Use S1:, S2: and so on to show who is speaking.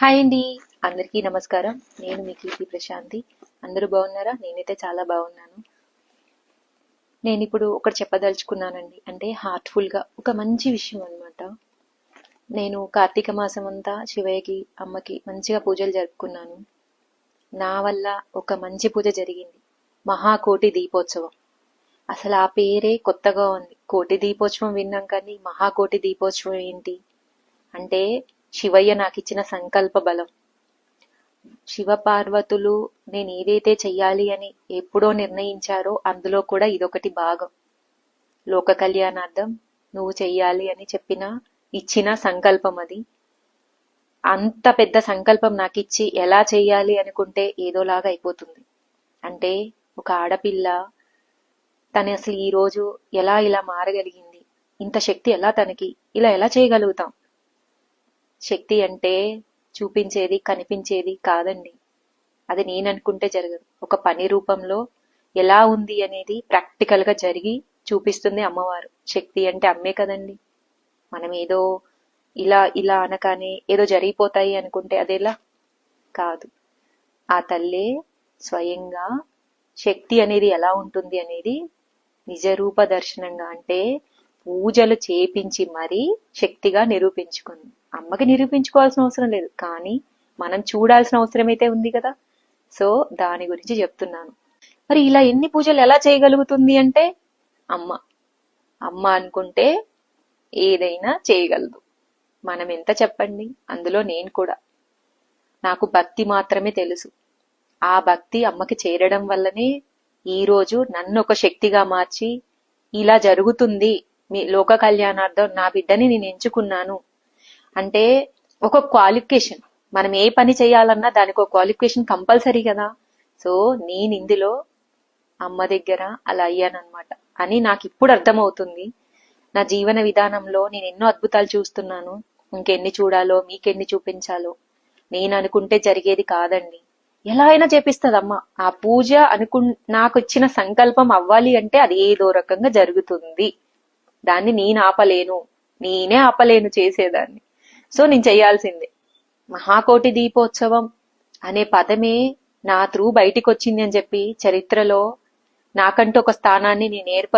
S1: Hi అండి. అందరికీ నమస్కారం. నేను మీ కీర్తి ప్రశాంతి. అందరూ బాగున్నారా? నేనైతే చాలా బాగున్నాను. నేను ఇప్పుడు ఒకటి చెప్పదలుచుకున్నానండి. అంటే హార్ట్ఫుల్గా ఒక మంచి విషయం అనమాట నేను కార్తీక మాసం అంతా శివయ్యకి అమ్మకి మంచిగా పూజలు జరుపుకున్నాను. నా వల్ల ఒక మంచి పూజ జరిగింది. మహాకోటి దీపోత్సవం. అసలు ఆ పేరే కొత్తగా ఉంది. కోటి దీపోత్సవం విన్నాం కానీ మహాకోటి దీపోత్సవం ఏంటి? అంటే శివయ్య నాకిచ్చిన సంకల్ప బలం. శివపార్వతులు నేను ఏదైతే చెయ్యాలి అని ఎప్పుడో నిర్ణయించారో అందులో కూడా ఇదొకటి భాగం. లోక కళ్యాణార్థం నువ్వు చెయ్యాలి అని చెప్పిన ఇచ్చిన సంకల్పం అది. అంత పెద్ద సంకల్పం నాకు ఇచ్చి ఎలా చెయ్యాలి అనుకుంటే ఏదోలాగా అయిపోతుంది. అంటే ఒక ఆడపిల్ల తను అసలు ఈ రోజు ఎలా ఇలా మారగలిగింది ఇంత శక్తి ఎలా తనకి ఇలా ఎలా చేయగలుగుతాం? శక్తి అంటే చూపించేది కనిపించేది కాదండి. అది నేను అనుకుంటే జరగదు. ఒక పని రూపంలో ఎలా ఉంది అనేది ప్రాక్టికల్గా జరిగి చూపిస్తుంది అమ్మవారు. శక్తి అంటే అమ్మే కదండి. మనం ఏదో ఇలా ఇలా అనగానే ఏదో జరిగిపోతాయి అనుకుంటే అదేలా? కాదు. ఆ తల్లే స్వయంగా శక్తి అనేది ఎలా ఉంటుంది అనేది నిజరూప దర్శనంగా అంటే పూజలు చేపించి మరీ శక్తిగా నిరూపించుకుంది. అమ్మకి నిరూపించుకోవాల్సిన అవసరం లేదు. కానీ మనం చూడాల్సిన అవసరం అయితే ఉంది కదా. సో దాని గురించి చెప్తున్నాను. మరి ఇలా ఎన్ని పూజలు ఎలా చేయగలుగుతుంది అంటే అమ్మ అమ్మ అనుకుంటే ఏదైనా చేయగలదు. మనం ఎంత చెప్పండి? అందులో నేను కూడా. నాకు భక్తి మాత్రమే తెలుసు. ఆ భక్తి అమ్మకి చేరడం వల్లనే ఈ రోజు నన్ను ఒక శక్తిగా మార్చి ఇలా జరుగుతుంది. మీ లోక కళ్యాణార్థం నా బిడ్డని నేను ఎంచుకున్నాను. అంటే ఒక క్వాలిఫికేషన్ మనం ఏ పని చేయాలన్నా దానికి ఒక క్వాలిఫికేషన్ కంపల్సరీ కదా. సో నేను ఇందులో అమ్మ దగ్గర అలా అయ్యానమాట అని నాకు ఇప్పుడు అర్థమవుతుంది. నా జీవన విధానంలో నేను ఎన్నో అద్భుతాలు చూస్తున్నాను. ఇంకెన్ని చూడాలో మీకెన్ని చూపించాలో. నేను అనుకుంటే జరిగేది కాదండి. ఎలా అయినా చేపిస్తుంది అమ్మ ఆ పూజ అనుకు నాకు ఇచ్చిన సంకల్పం అవ్వాలి అంటే అది ఏదో రకంగా జరుగుతుంది. దాన్ని నేను ఆపలేను. నేనే ఆపలేను చేసేదాన్ని. సో నేను చేయాల్సిందే. మహాకోటి దీపోత్సవం అనే పదమే నా త్రూ బయటికి వచ్చింది అని చెప్పి చరిత్రలో నాకంటూ ఒక స్థానాన్ని నేను ఏర్పరచు